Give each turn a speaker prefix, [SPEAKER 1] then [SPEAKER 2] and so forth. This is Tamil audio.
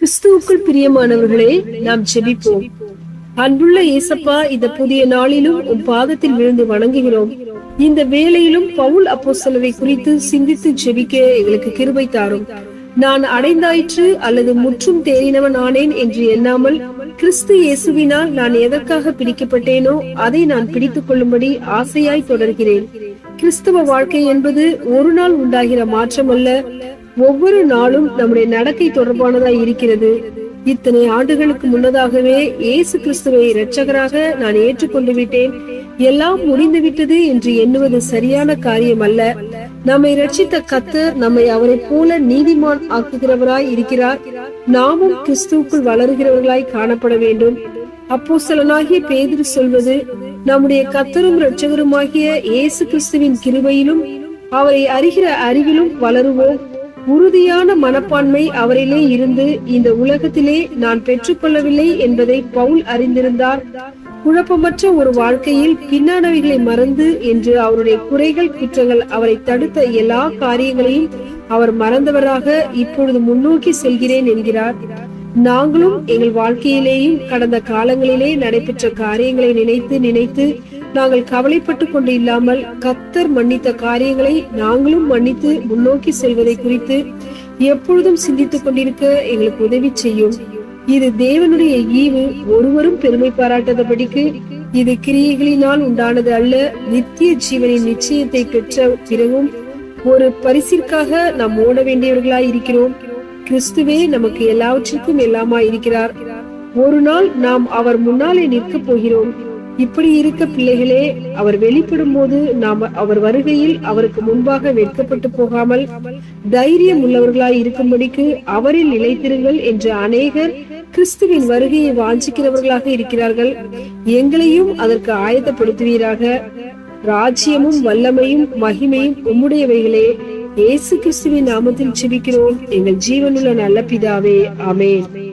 [SPEAKER 1] கிறிஸ்துவுக்குள் பிரியமானவர்களே நாம் ஜெபிப்போம். அன்புள்ள ஏசப்பா இந்த புதிய நாளிலும் உன் பாதத்தில் விழுந்து வணங்குகிறோம். இந்த வேளையிலும் பவுல் அப்போஸ்தலரை குறித்து சிந்தித்து ஜெபிக்க எங்களுக்கு கிருபை தாரும். நான் அடைந்தாயிற்று அல்லது முற்றும் தேறினவன் ஆனேன் என்று எண்ணாமல் கிறிஸ்து இயேசுவினால் நான் எதற்காக பிடிக்கப்பட்டேனோ அதை நான் பிடித்துக் கொள்ளும்படி ஆசையாய் தொடர்கிறேன். கிறிஸ்தவ வாழ்க்கை என்பது ஒரு நாள் உண்டாகிற மாற்றம் அல்ல ஒவ்வொரு நாளும் நம்முடைய நடக்கை தொடர்பானதாய் இருக்கிறது. இத்தனை ஆண்டுகளுக்கு முன்னதாகவே இயேசு கிறிஸ்துவை இரட்சகராக நான் ஏற்றுக்கொண்டு விட்டேன். எல்லாம் முடிந்துவிட்டது என்று எண்ணுவது சரியான காரியம் அல்ல. நம்மை ரட்சித்த கத்தர் நம்மை அவரை போல நீதிமான் ஆக்குகிறவராய் இருக்கிறார். நாமும் கிறிஸ்துவுக்குள் வளருகிறவர்களாய் காணப்பட வேண்டும். அப்போஸ்தலனாகிய பேதுரு சொல்வது நம்முடைய கத்தரும் இரட்சகருமாகிய இயேசு கிறிஸ்துவின் கிருபையிலும் அவரை அறிகிற அறிவிலும் வளருவோம். உறுதியான மனப்பான்மை அவரிலே இருந்து இந்த உலகத்திலே நான் பெற்றுக்கொள்ளவில்லை என்பதை பவுல் அறிந்திருந்தார். குழப்பமற்ற ஒரு வாழ்க்கையில் பின்னானவைகளை மறந்து என்று அவருடைய குறைகள் குற்றங்கள் அவரை தடுத்த எல்லா காரியங்களையும் அவர் மறந்தவராக இப்பொழுது முன்னோக்கி செல்கிறேன் என்கிறார். நாங்களும் எங்கள் வாழ்க்கையிலேயும் கடந்த காலங்களிலே நடைபெற்ற காரியங்களை நினைத்து நினைத்து நாங்கள் கவலைப்பட்டு கொண்டு இல்லாமல் கத்தர் மன்னித்த காரியங்களை நாங்களும் மன்னித்து முன்னோக்கி செல்வதை குறித்து எப்பொழுதும் சிந்தித்துக் கொண்டிருக்க எங்களுக்கு உதவி செய்யும். இது தேவனுடைய ஈவு ஒருவரும் பெருமை பாராட்டாதபடிக்கு இது கிரியைகளினால் உண்டானது அல்ல நித்திய ஜீவனின் நிச்சயத்தை பெற்ற பிறகும் ஒரு பரிசிற்காக நாம் ஓட வேண்டியவர்களாய் இருக்கிறோம் கிறிஸ்துவே நமக்கு எல்லாவற்றிற்கும் எல்லாமா இருக்கிறார். ஒரு நாள் நாம் அவர் முன்னாலே நிற்கப் போகிறோம். இப்படி இருக்க பிள்ளைகளே அவர் வெளிப்படும் போது நாம் அவர் வருகையில் அவருக்கு முன்பாக வெட்கப்பட்டு போகாமல் தைரியம் உள்ளவர்களாய் இருக்கும்படிக்கு அவரில் நிலைத்திருங்கள் என்று அநேகர் கிறிஸ்துவின் வருகையை வாஞ்சிக்கிறவர்களாக இருக்கிறார்கள். எங்களையும் அதற்கு ஆயத்தப்படுத்துவீராக. ராஜ்யமும் வல்லமையும் மகிமையும் உம்முடையவைகளே. இயேசு கிறிஸ்துவின் நாமத்தில் ஜெபிக்கிறோம். எங்கள் ஜீவனுள்ள நல்ல பிதாவே அமேன்